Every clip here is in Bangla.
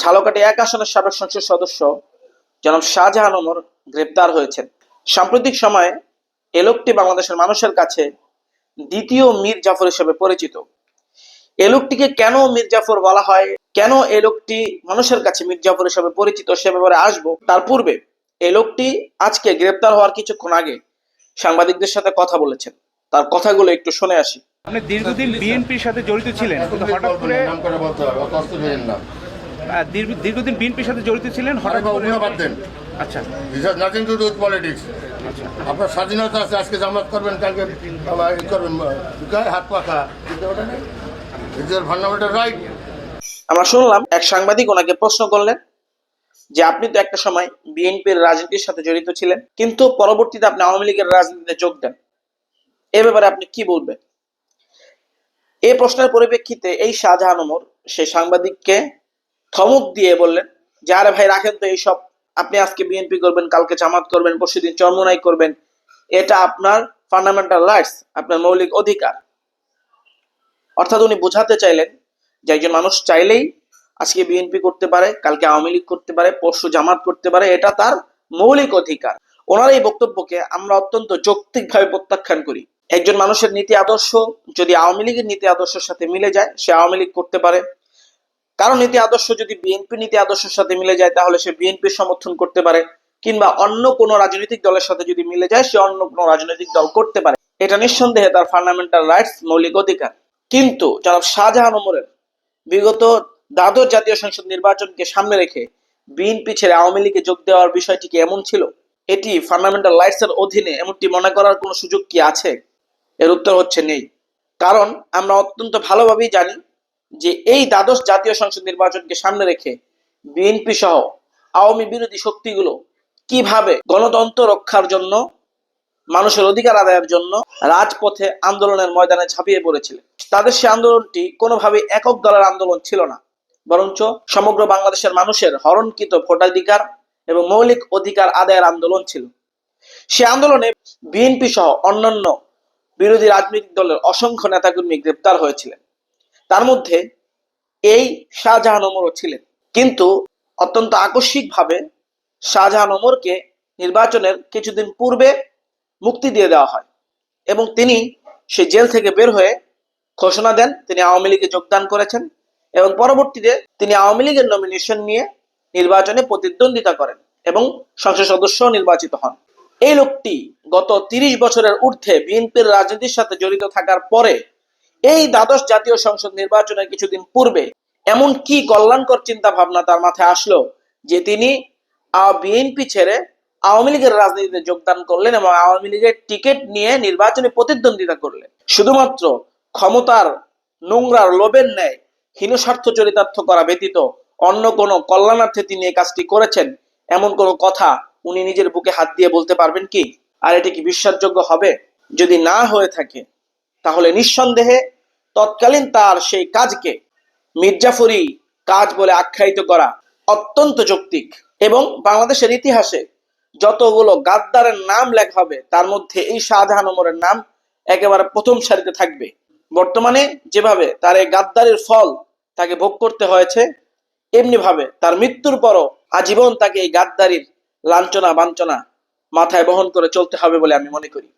ঝালকাঠি এক আসনের সাবেক সংসদ সদস্য জনাব শাহজাহান ওমর গ্রেপ্তার হয়েছেন। সাম্প্রতিক সময়ে এ লোকটি বাংলাদেশের মানুষের কাছে দ্বিতীয় মীর জাফর হিসেবে পরিচিত। এ লোকটিকে কেন মীর জাফর বলা হয়? কেন এ লোকটি মানুষের কাছে মীর জাফর হিসেবে পরিচিত সে ব্যাপারে আসব? তার পূর্বে এই লোকটি আজকে গ্রেপ্তার হওয়ার কিছুক্ষণ আগে সাংবাদিকদের সাথে কথা বলেছেন। তার কথাগুলো একটু শুনে আসি। আপনি দীর্ঘদিন বিএনপির সাথে জড়িত ছিলেন হঠাৎ করে নাম করে বলতে হবে দীর্ঘদিন বিএনপির সাথে জড়িত ছিলেন হঠাৎ বাবা, বাদ দেন। আচ্ছা। This is nothing to do with politics আপনার স্বাধীনতা আছে আজকে জামাত করবেন কালকে করবেন গায়ে হাত পাখা। কিন্তু ওটা নেই ইজ ইয়ার ফান্ডামেন্টাল রাইট আমরা শুনলাম এক সাংবাদিক ওনাকে প্রশ্ন করলেন যে আপনি তো একটা সময় বিএনপির রাজনীতির সাথে জড়িত ছিলেন কিন্তু পরবর্তীতে আপনি আওয়ামী লীগের রাজনীতিতে যোগ দেন। এ ব্যাপারে আপনি কি বলবেন? এই প্রশ্নের পরিপ্রেক্ষিতে এই শাহজাহান ওমর সেই সাংবাদিককে থমক দিয়ে বললেন, যে, আরে ভাই, রাখেন তো এইসব। আপনি আজকে বিএনপি করবেন, কালকে জামাত করবেন পরশুদিন চরমনাই করবেন। এটা আপনার ফান্ডামেন্টাল রাইটস আপনার মৌলিক অধিকার। অর্থাৎ উনি বোঝাতে চাইলেন যে, একজন মানুষ চাইলেই আজকে বিএনপি করতে পারে, কালকে আওয়ামী লীগ করতে পারে, পরশু জামাত করতে পারে, এটা তার মৌলিক অধিকার। ওনার এই বক্তব্যকে আমরা অত্যন্ত যৌক্তিকভাবে প্রত্যাখ্যান করি। একজন মানুষের নীতি আদর্শ, যদি আওয়ামী লীগের নীতি আদর্শের সাথে মিলে যায়, সে আওয়ামী লীগ করতে পারে কারও নীতি আদর্শ যদি বিএনপি নীতি আদর্শের সাথে মিলে যায়, তাহলে সে বিএনপির সমর্থন করতে পারে, কিংবা অন্য কোনো রাজনৈতিক দলের সাথে যদি মিলে যায়, সে অন্য কোনো রাজনৈতিক দল করতে পারে। এটা নিঃসন্দেহে তার ফান্ডামেন্টাল রাইটস মৌলিক অধিকার। কিন্তু জনাব শাহজাহান ওমরের বিগত দ্বাদশ জাতীয় সংসদ নির্বাচনকে সামনে রেখে বিএনপি ছেড়ে আওয়ামী লীগে যোগ দেওয়ার বিষয়টি কি এমন ছিল? এটি ফান্ডামেন্টাল রাইটস এর অধীনে এমনটি মনে করার কোনো সুযোগ কি আছে? এর উত্তর হচ্ছে নেই। কারণ আমরা অত্যন্ত ভালোভাবেই জানি যে এই দ্বাদশ জাতীয় সংসদ নির্বাচনকে সামনে রেখে বিএনপি সহ আওয়ামী বিরোধী শক্তিগুলো কীভাবে গণতন্ত্র রক্ষার জন্য, মানুষের অধিকার আদায়ের জন্য রাজপথে আন্দোলনের ময়দানে ঝাঁপিয়ে পড়েছিলেন। তাদের সে আন্দোলনটি কোনোভাবে একক দলের আন্দোলন ছিল না। বরঞ্চ সমগ্র বাংলাদেশের মানুষের হরণকৃত ভোটাধিকার এবং মৌলিক অধিকার আদায়ের আন্দোলন ছিল। সে আন্দোলনে বিএনপি সহ অন্যান্য বিরোধী রাজনৈতিক দলের অসংখ্য নেতাকর্মী গ্রেপ্তার হয়েছিলেন। তার মধ্যে এই শাহজাহান ওমরও ছিলেন। কিন্তু অত্যন্ত আকস্মিকভাবে শাহজাহান ওমরকে নির্বাচনের কিছুদিন পূর্বে মুক্তি দিয়ে দেওয়া হয় এবং তিনি সে জেল থেকে বের হয়ে ঘোষণা দেন, তিনি আওয়ামী লীগে যোগদান করেছেন এবং পরবর্তীতে তিনি আওয়ামী লীগের নমিনেশন নিয়ে নির্বাচনে প্রতিদ্বন্দ্বিতা করেন এবং সংসদ সদস্য নির্বাচিত হন। এই লোকটি গত তিরিশ বছরের ঊর্ধ্বে বিএনপির রাজনীতির সাথে জড়িত থাকার পরে এই দ্বাদশ জাতীয় সংসদ নির্বাচনের কিছুদিন পূর্বে এমন কি কল্যাণকর চিন্তা ভাবনা তার মাথায় আসলো যে তিনি বিএনপি ছেড়ে আওয়ামী লীগের রাজনীতিতে যোগদান করলেন এবং আওয়ামী লীগের টিকিট নিয়ে নির্বাচনে প্রতিদ্বন্দ্বিতা করলেন। শুধুমাত্র ক্ষমতার নোংরার লোভের ন্যায় হীনস্বার্থ চরিতার্থ করা ব্যতীত অন্য কোনো কল্যাণার্থে তিনি এই কাজটি করেছেন, এমন কোনো কথা উনি নিজের বুকে হাত দিয়ে বলতে পারবেন কি? আর এটি কি বিশ্বাসযোগ্য হবে? যদি না হয়ে থাকে তাহলে নিঃসন্দেহে তৎকালীন তার সেই কাজকে মির্জাফরি কাজ বলে আখ্যায়িত করা অত্যন্ত যৌক্তিক এবং বাংলাদেশের ইতিহাসে যতগুলো গাদ্দারের নাম লেখা হবে, তার মধ্যে এই শাহজাহান ওমরের নাম একেবারে প্রথম সারিতে থাকবে। বর্তমানে যেভাবে তার এই গাদ্দারের ফল তাকে ভোগ করতে হয়েছে এমনি ভাবে তার মৃত্যুর পরও আজীবন তাকে এই গাদ্দারির লাঞ্ছনা বাঞ্ছনা মাথায় বহন করে চলতে হবে বলে আমি মনে করি।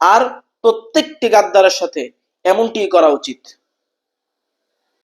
আর প্রত্যেকটি গাদ্দারের সাথে এমনটি করা উচিত।